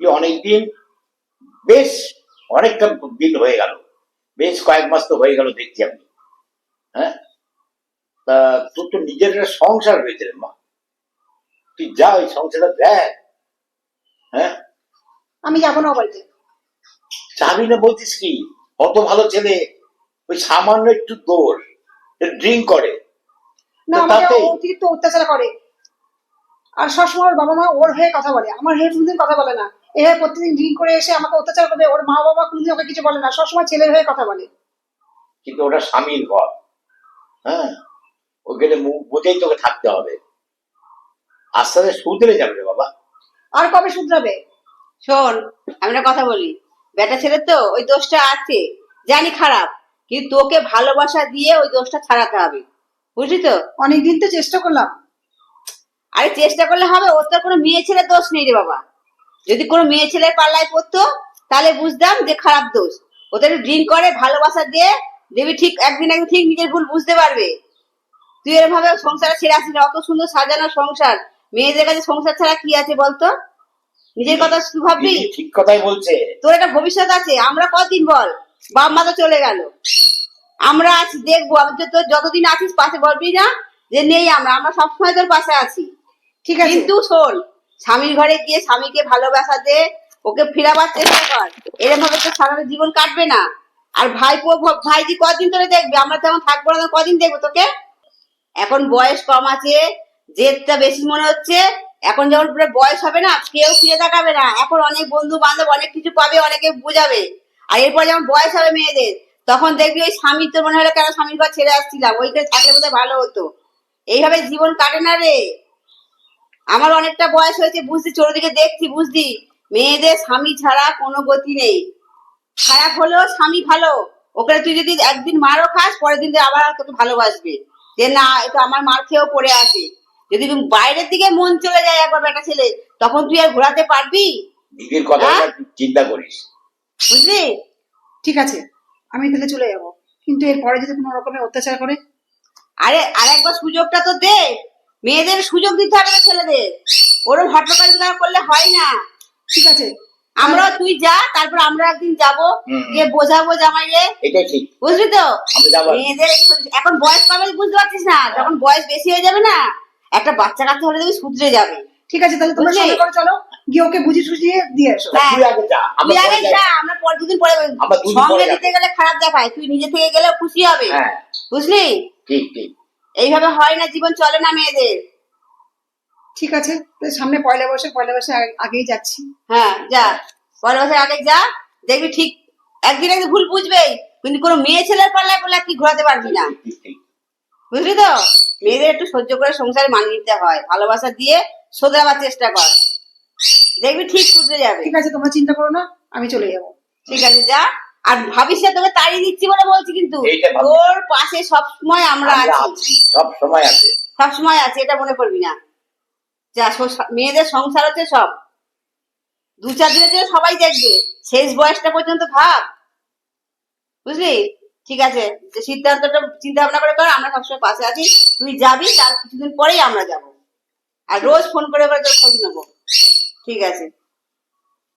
অনেকদিন বেশ অনেকটা দিন হয়ে গেল। বেশ কয়েক মাস তো হয়ে গেল দেখছি আমি। হ্যাঁ? তা তোর তো নিজের একটা সংসার রে মা। তুই যা ওই সংসারটা দেখ। হ্যাঁ? আমি যাব না বাড়িতে। চাবি না বলছিস কি? অত ভালো ছেলে। ওই সামান্য একটু দোষ ড্রিঙ্ক করে। না অতিরিক্ত অত্যাচার করে। আর সবসময় ওর বাবা মা ওর হয়ে কথা বলে। আমার হয়ে কোনোদিন কথা বলে না। এভাবে প্রতিদিন ড্রিঙ্ক করে এসে আমাকে অত্যাচার করবে ওর মা বাবা কোনোদিন ওকে কিছু বলে না। সবসময় ছেলের হয়ে কথা বলে। কিন্তু ওটা স্বামীর ঘর। হ্যাঁ? ওখানে মুখ বুঝেই তোকে থাকতে হবে। আস্তে আস্তে শুধরে যাবে রে বাবা। আর কবে শুধরাবে? শোন আমি একটা কথা বলি। বেটা ছেলে তো ওই দোষটা আছে। জানি খারাপ কিন্তু তোকে ভালোবাসা দিয়ে ওই দোষটা ছাড়াতে হবে। বুঝলি তো? অনেকদিন তো চেষ্টা করলাম। আরে চেষ্টা করলে হবে ওর তো কোনো মেয়ে ছেলে দোষ নেই রে বাবা। যদি কোনো মেয়ে ছেলের পাল্লায় পড়তো তাহলে বুঝতাম যে খারাপ দোষ। ওদের ড্রিঙ্ক করে ভালোবাসা দিয়ে দেবী ঠিক একদিন একদিন ঠিক নিজের ভুল বুঝতে পারবে। তুই এরকম ভাবে সংসারে ছেড়ে আসিস অত সুন্দর সাজানো সংসার। মেয়েদের কাছে সংসার ছাড়া কি আছে বলতো? নিজের কথা শুধু ভাববি? ঠিক কথাই বলছে। তোর একটা ভবিষ্যৎ আছে আমরা কতদিন বল? বাপ মা তো চলে গেল। আমরা আছি দেখব। আমি তো তোর যতদিন আছিস পাশে বলবি না যে নেই আমরা আমরা সবসময় তোর পাশে আছি। ঠিক আছে। কিন্তু শোন, স্বামীর ঘরে গিয়ে স্বামীকে ভালোবাসা দে ওকে ফেরাবার চেষ্টা কর। এরকম ভাবে তো সারা জীবন কাটবে না। আর ভাইপো ভাইজি কদিন ধরে দেখবে? আমরা তেমন থাকব না, কদিন দেখব তোকে? এখন বয়স কম আছে, জেদটা বেশি মনে হচ্ছে। এখন যখন পুরো বয়স হবে না, কেউ ফিরে তাকাবে না। এখন অনেক বন্ধু বান্ধব অনেক কিছু পাবে, অনেকে বোঝাবে। আর এরপর যখন বয়স হবে মেয়েদের, তখন দেখবি ওই স্বামী তোর মনে হলো কেন স্বামীর ঘর ছেড়ে আসছিলাম? ওইখানে থাকলে বোধহয় ভালো হতো। এইভাবে জীবন কাটে না রে। আমার অনেকটা বয়স হয়েছে বুঝছি চোরদিকে দেখছি বুঝলি? মেয়েদের স্বামী ছাড়া কোনো গতি নেই। খারাপ হলেও স্বামী ভালো। ওখানে তুই যদি একদিন মারও খাস পরের দিন আবার তোকে ভালোবাসবে। যে না এটা আমার মার খেয়েও পড়ে আছে। যদি তুমি বাইরের দিকে মন চলে যায় একবার বেটা ছেলে তখন তুই আর ঘোরাতে পারবি? দিদির কথা হ্যাঁ? চিন্তা করিস। বুঝলি? ঠিক আছে আমি তাহলে চলে যাব। কিন্তু এরপরে যদি কোনো রকমের অত্যাচার করে? আরে আরেকবার সুযোগটা তো দে। মেয়েদের সুযোগ দিতে হবে ছেলেদের। ওরম হট্টকারিতা করলে হয় না। ঠিক আছে। আমরা তুই যা তারপর আমরা একদিন যাব। গিয়ে বোঝাবো জামাই রে বুঝলি তো? মেয়েদের এখন বয়স পাবে বুঝতে পারছিস না। যখন বয়স বেশি হয়ে যাবে না একটা বাচ্চা কাচ্চা হলে দেখবি শুধরে যাবে। ঠিক আছে তাহলে তোমরা সঙ্গে করে চলো। গিয়ে ওকে বুঝি সুঝিয়ে দিয়ে এসো। হ্যাঁ। তুই আগে যা। আমরা আগে। যা। আমরা পর দুদিন পরে সঙ্গে দিতে গেলে খারাপ দেখায়। তুই নিজে থেকে গেলে খুশি হবে। হ্যাঁ। বুঝলি? ঠিক ঠিক। এইভাবে হয় না জীবন চলে না মেয়েদের। ঠিক আছে সামনে পয়লা বৈশাখ পয়লা বৈশাখ আগেই যাচ্ছি। হ্যাঁ যা। পয়লা বছর আগে যা দেখবি ঠিক একদিন একদিন ভুল বুঝবেই কিন্তু কোনো মেয়ে ছেলের পাল্লায় পাল্লা কি ঘোরাতে পারবি না। বুঝলি তো? মেয়েদের একটু সহ্য করে সংসারে মানিয়ে নিতে হয় ভালোবাসা দিয়ে শোধরাবার চেষ্টা কর। দেখবি ঠিক শুধরে যাবে। ঠিক আছে তোমরা চিন্তা করো না আমি চলে যাব। ঠিক আছে যা। আর ভাবিস না তোকে তাড়িয়ে দিচ্ছি বলে বলছি কিন্তু তোর পাশে সব সময় আমরা আছি। আছি সব সময় আছে। সব সময় আছে এটা মনে করবি না। যা মেয়েদের সংসার হচ্ছে সব। দু চার দিনের জন্য সবাই দেখবে। শেষ বয়সটা পর্যন্ত ভাব বুঝলি? ঠিক আছে। যে সিদ্ধান্তটা চিন্তা ভাবনা করে কর আমরা সবসময় পাশে আছি। তুই যাবি তার কিছুদিন পরেই আমরা যাব। আর রোজ ফোন করে করে তোর খোঁজ নেব। ঠিক আছে।